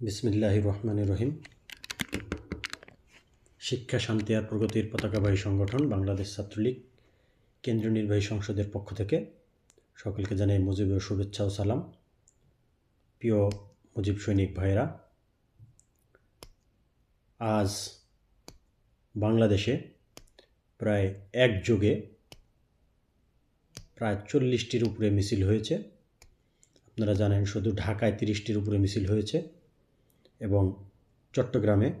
বিসমিল্লাহ রহমান রহিম। শিক্ষা, শান্তি আর প্রগতির পতাকাবাহী সংগঠন বাংলাদেশ ছাত্রলীগ কেন্দ্রীয় নির্বাহী সংসদের পক্ষ থেকে সকলকে জানাই মুজিবের শুভেচ্ছা ও সালাম। প্রিয় মুজিব সৈনিক ভাইয়েরা, আজ বাংলাদেশে প্রায় এক যুগে প্রায় চল্লিশটির উপরে মিছিল হয়েছে। আপনারা জানেন শুধু ঢাকায় তিরিশটির উপরে মিছিল হয়েছে। এবং চট্টগ্রামে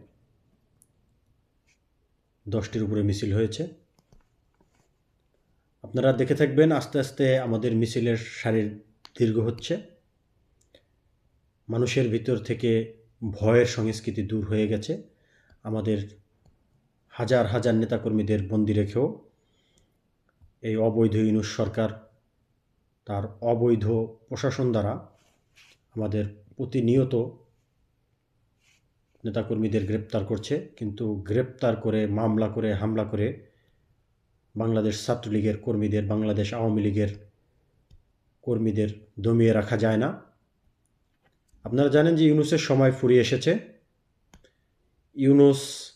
দশটির উপরে মিছিল হয়েছে। আপনারা দেখে থাকবেন আস্তে আস্তে আমাদের মিছিলের সারির দীর্ঘ হচ্ছে। মানুষের ভিতর থেকে ভয়ের সংস্কৃতি দূর হয়ে গেছে। আমাদের হাজার হাজার নেতাকর্মীদের বন্দি রেখেও এই অবৈধ ইউনুস সরকার, তার অবৈধ প্রশাসন দ্বারা আমাদের প্রতিনিয়ত নেতাকর্মীদের গ্রেপ্তার করছে, কিন্তু গ্রেপ্তার করে, মামলা করে, হামলা করে বাংলাদেশ ছাত্রলীগের কর্মীদের, বাংলাদেশ আওয়ামী লীগের কর্মীদের দমিয়ে রাখা যায় না। আপনারা জানেন যে ইউনুসের সময় ফুরিয়ে এসেছে। ইউনুস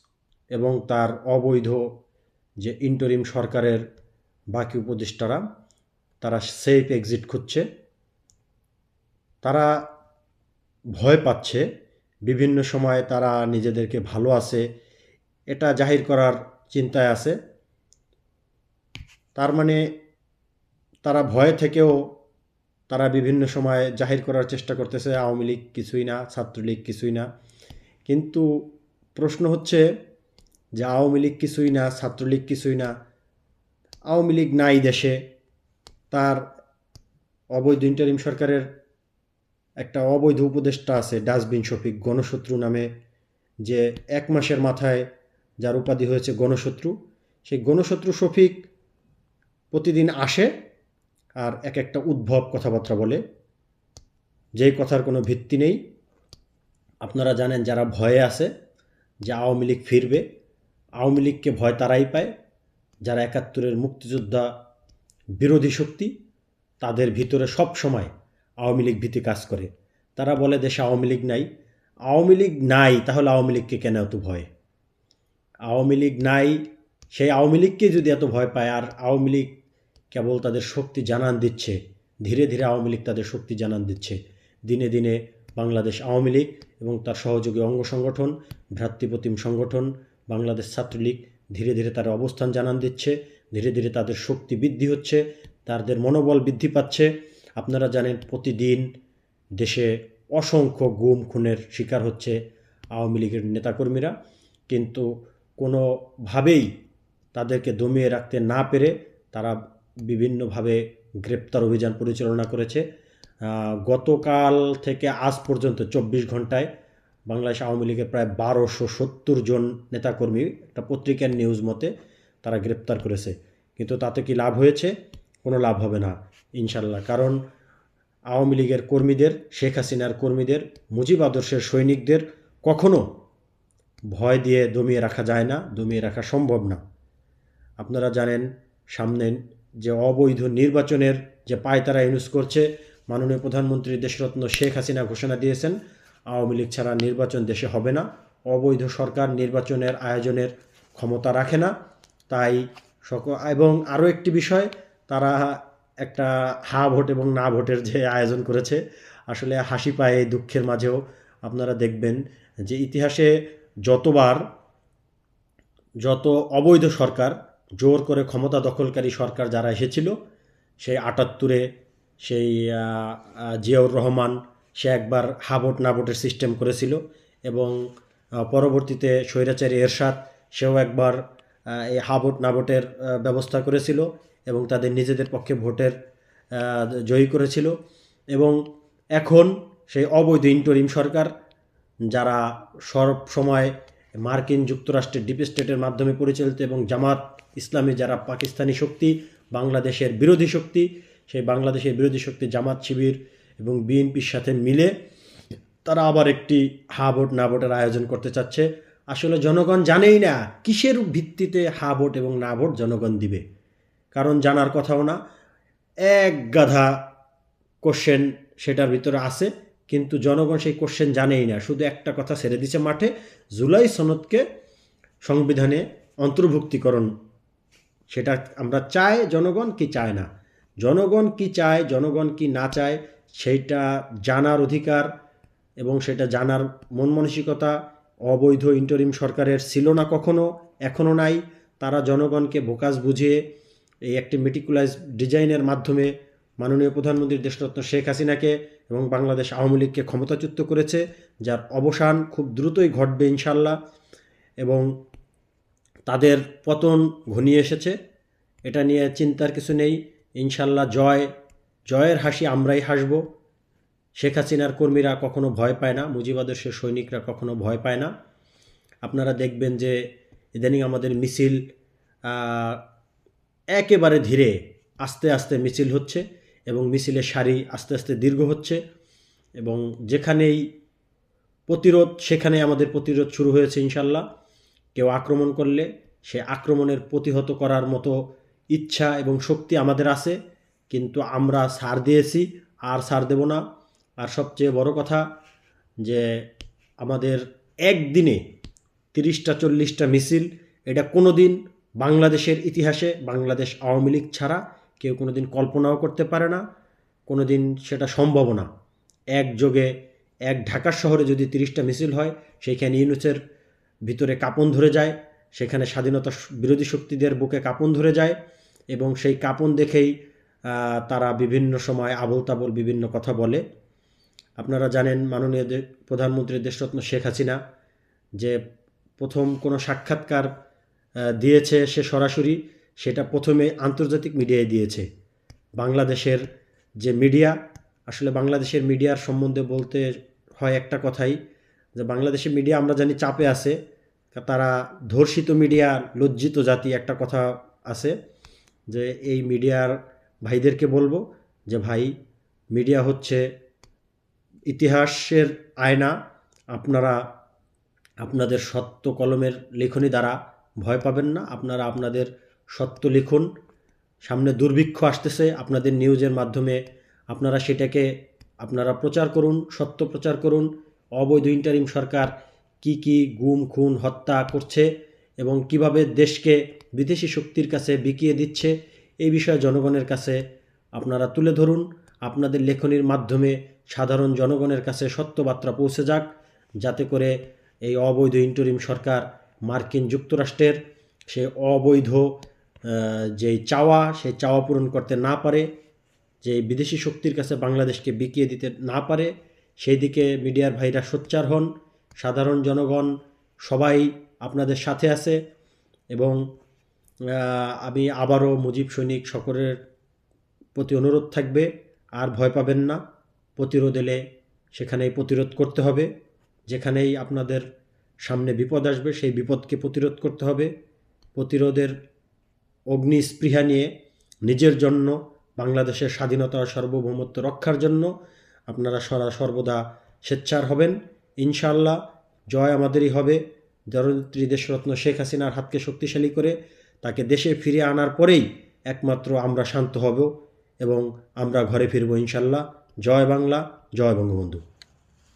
এবং তার অবৈধ যে ইন্টারিম সরকারের বাকি উপদেষ্টারা, তারা সেফ এক্সিট খুঁজছে। তারা ভয় পাচ্ছে বিভিন্ন সময় তারা নিজেদেরকে ভালো আছে, এটা জাহির করার চিন্তায় আছে। তার মানে তারা ভয় থেকেও তারা বিভিন্ন সময় জাহির করার চেষ্টা করতেছে, আওয়ামী লীগ কিছুই না, ছাত্রলীগ কিছুই না। কিন্তু প্রশ্ন হচ্ছে যে আওয়ামী লীগ কিছুই না, ছাত্রলীগ কিছুই না, আওয়ামী লীগ নাই দেশে, তার অবৈধ ইন্টারিম সরকারের একটা অবৈধ উপদেষ্টা আছে, ডাস্টবিন শফিক গণশত্রু নামে, যে এক মাসের মাথায় যার উপাধি হয়েছে গণশত্রু। সেই গণশত্রু শফিক প্রতিদিন আসে আর এক একটা উদ্ভব কথাবার্তা বলে। যেই কথার কোনো ভিত্তি নেই। আপনারা জানেন যারা ভয়ে আছে যে আওয়ামী লীগ ফিরবে, আওয়ামী লীগকে ভয় তারাই পায়। যারা একাত্তরের মুক্তিযোদ্ধা বিরোধী শক্তি, তাদের ভিতরে সব সময় আওয়ামী লীগ ভীতি কাজ করে। তারা বলে দেশে আওয়ামী লীগ নাই। আওয়ামী লীগ নাই, তাহলে আওয়ামী লীগকে কেন এত ভয়? আওয়ামী লীগ নাই, সেই আওয়ামী লীগকে যদি এত ভয় পায়, আর আওয়ামী লীগ কেবল তাদের শক্তি জানান দিচ্ছে, ধীরে ধীরে আওয়ামী লীগ তাদের শক্তি জানান দিচ্ছে। দিনে দিনে বাংলাদেশ আওয়ামী লীগ এবং তার সহযোগী অঙ্গ সংগঠন, ভ্রাতৃপ্রতিম সংগঠন, বাংলাদেশ ছাত্রলীগ ধীরে ধীরে তার অবস্থান জানান দিচ্ছে, ধীরে ধীরে তাদের শক্তি বৃদ্ধি হচ্ছে, তাদের মনোবল বৃদ্ধি পাচ্ছে। আপনারা জানেন প্রতিদিন দেশে অসংখ্য গুম, খুনের শিকার হচ্ছে আওয়ামী লীগের নেতাকর্মীরা। কিন্তু কোনোভাবেই তাদেরকে দমিয়ে রাখতে না পেরে তারা বিভিন্নভাবে গ্রেপ্তার অভিযান পরিচালনা করেছে। গতকাল থেকে আজ পর্যন্ত চব্বিশ ঘন্টায় বাংলাদেশ আওয়ামী লীগের প্রায় বারোশো সত্তর জন নেতাকর্মী একটা পত্রিকার নিউজ মতে তারা গ্রেপ্তার করেছে। কিন্তু তাতে কি লাভ হয়েছে? কোনো লাভ হবে না। ইনশাল্লাহ। কারণ আওয়ামী লীগের কর্মীদের, শেখ হাসিনার কর্মীদের, মুজিব আদর্শের সৈনিকদের কখনো ভয় দিয়ে দমিয়ে রাখা যায় না, দমিয়ে রাখা সম্ভব না। আপনারা জানেন, সামনে যে অবৈধ নির্বাচনের যে পায়তারা ইউজ করছে, মাননীয় প্রধানমন্ত্রী দেশরত্ন শেখ হাসিনা ঘোষণা দিয়েছেন, আওয়ামী লীগ ছাড়া নির্বাচন দেশে হবে না, অবৈধ সরকার নির্বাচনের আয়োজনের ক্ষমতা রাখে না। তাই সক এবং আরও একটি বিষয়, তারা একটা হা ভোট এবং না ভোটের যে আয়োজন করেছে, আসলে হাসি পায়ে দুঃখের মাঝেও। আপনারা দেখবেন যে ইতিহাসে যতবার যত অবৈধ সরকার, জোর করে ক্ষমতা দখলকারী সরকার যারা এসেছিল, সেই আটাত্তরে সেই জিয়াউর রহমান, সে একবার হা ভোট, না ভোটের সিস্টেম করেছিল এবং পরবর্তীতে স্বৈরাচারী এরশাদ, সেও একবার এই হা ভোট, না ভোটের ব্যবস্থা করেছিল। এবং তাদের নিজেদের পক্ষে ভোটের জয়ী করেছিল। এবং এখন সেই অবৈধ ইন্টারিম সরকার, যারা সব সময় মার্কিন যুক্তরাষ্ট্রের ডিপ স্টেটের মাধ্যমে পরিচালিত এবং জামাত ইসলামী যারা পাকিস্তানি শক্তি, বাংলাদেশের বিরোধী শক্তি, সেই বাংলাদেশের বিরোধী শক্তি জামাত শিবির এবং বিএনপির সাথে মিলে তারা আবার একটি হা ভোট, না ভোটের আয়োজন করতে চাচ্ছে। আসলে জনগণ জানেই না কিসের ভিত্তিতে হা ভোট এবং না ভোট জনগণ দিবে। কারণ জানার কথাও না। এক গাধা কোশ্চেন সেটার ভিতরে আছে, কিন্তু জনগণ সেই কোশ্চেন জানেই না। শুধু একটা কথা ছেড়ে দিছে মাঠে, জুলাই সনদকে সংবিধানে অন্তর্ভুক্তিকরণ। সেটা আমরা চাই জনগণ কি চায় না? জনগণ কি চায়, জনগণ কি না চায় সেইটা জানার অধিকার এবং সেটা জানার মন মানসিকতা অবৈধ ইন্টারিম সরকারের ছিল না কখনো এখনও নাই। তারা জনগণকে বোকাস বুঝিয়ে এই একটি মেটিকুলাইজ ডিজাইনের মাধ্যমে মাননীয় প্রধানমন্ত্রী দেশরত্ন শেখ হাসিনাকে এবং বাংলাদেশ আওয়ামী লীগকে ক্ষমতাচ্যুত করেছে, যার অবসান খুব দ্রুতই ঘটবে ইনশাল্লাহ এবং তাদের পতন ঘনিয়ে এসেছে। এটা নিয়ে চিন্তার কিছু নেই। ইনশাল্লাহ জয়, জয়ের হাসি আমরাই হাসব। শেখ হাসিনার কর্মীরা কখনো ভয় পায় না মুজিবাদর্শের সৈনিকরা কখনো ভয় পায় না। আপনারা দেখবেন যে ইদানিং আমাদের মিছিল একেবারে ধীরে আস্তে আস্তে মিছিল হচ্ছে এবং মিছিলের সারি আস্তে আস্তে দীর্ঘ হচ্ছে এবং যেখানেই প্রতিরোধ সেখানে আমাদের প্রতিরোধ শুরু হয়েছে ইনশাল্লাহ কেউ আক্রমণ করলে সে আক্রমণের প্রতিহত করার মতো ইচ্ছা এবং শক্তি আমাদের আছে, কিন্তু আমরা সার দিয়েছি, আর সার দেব না। আর সবচেয়ে বড় কথা যে আমাদের একদিনে তিরিশটা, চল্লিশটা মিছিল, এটা কোনো দিন বাংলাদেশের ইতিহাসে বাংলাদেশ আওয়ামী লীগ ছাড়া কেউ কোনো দিন কল্পনাও করতে পারে না কোনো দিন সেটা সম্ভব না। একযোগে এক ঢাকা শহরে যদি তিরিশটা মিছিল হয়, সেইখানে ইউনুসের ভিতরে কাঁপন ধরে যায়, সেখানে স্বাধীনতা বিরোধী শক্তিদের বুকে কাঁপন ধরে যায় এবং সেই কাঁপন দেখেই তারা বিভিন্ন সময় আবল তাবল বিভিন্ন কথা বলে। আপনারা জানেন মাননীয় প্রধানমন্ত্রী দেশরত্ন শেখ হাসিনা যে প্রথম কোনো সাক্ষাৎকার দিয়েছে সে সরাসরি, সেটা প্রথমে আন্তর্জাতিক মিডিয়ায় দিয়েছে। বাংলাদেশের যে মিডিয়া, আসলে বাংলাদেশের মিডিয়ার সম্বন্ধে বলতে হয় একটা কথাই, যে বাংলাদেশের মিডিয়া আমরা জানি চাপে আছে, তারা ধর্ষিত মিডিয়া, লজ্জিত জাতি একটা কথা আছে, যে এই মিডিয়ার ভাইদেরকে বলব যে ভাই, মিডিয়া হচ্ছে ইতিহাসের আয়না, আপনারা আপনাদের সত্য কলমের লেখনী দ্বারা ভয় পাবেন না। আপনারা আপনাদের সত্য লিখুন। সামনে দুর্ভিক্ষ আসতেছে। আপনাদের নিউজের মাধ্যমে আপনারা সেটাকে আপনারা প্রচার করুন, সত্য প্রচার করুন। অবৈধ ইন্টারিম সরকার কি কি গুম, খুন, হত্যা করছে এবং কীভাবে দেশকে বিদেশি শক্তির কাছে বিকিয়ে দিচ্ছে, এই বিষয়ে জনগণের কাছে আপনারা তুলে ধরুন। আপনাদের লেখনির মাধ্যমে সাধারণ জনগণের কাছে সত্যবার্তা পৌঁছে যাক। যাতে করে এই অবৈধ ইন্টারিম সরকার মার্কিন যুক্তরাষ্ট্রের সে অবৈধ যেই চাওয়া সেই চাওয়া পূরণ করতে না পারে যে বিদেশি শক্তির কাছে বাংলাদেশকে বিকিয়ে দিতে না পারে, সেই দিকে মিডিয়ার ভাইরা সোচ্চার হন। সাধারণ জনগণ সবাই আপনাদের সাথে আছে এবং আমি আবারও মুজিব সৈনিক সকলের প্রতি অনুরোধ থাকবে, আর ভয় পাবেন না। প্রতিরোধ এলে সেখানেই প্রতিরোধ করতে হবে, যেখানেই আপনাদের সামনে বিপদ আসবে, সেই বিপদকে প্রতিরোধ করতে হবে। প্রতিরোধের অগ্নিস্পৃহা নিয়ে নিজের জন্য বাংলাদেশের স্বাধীনতা সার্বভৌমত্ব রক্ষার জন্য আপনারা সরা, সর্বদা স্বেচ্ছার হবেন। ইনশাল্লাহ জয় আমাদেরই হবে। জননেত্রী দেশরত্ন শেখ হাসিনার হাতকে শক্তিশালী করে তাকে দেশে ফিরে আনার পরেই একমাত্র আমরা শান্ত হব এবং আমরা ঘরে ফিরব ইনশাল্লাহ জয় বাংলা, জয় বঙ্গবন্ধু।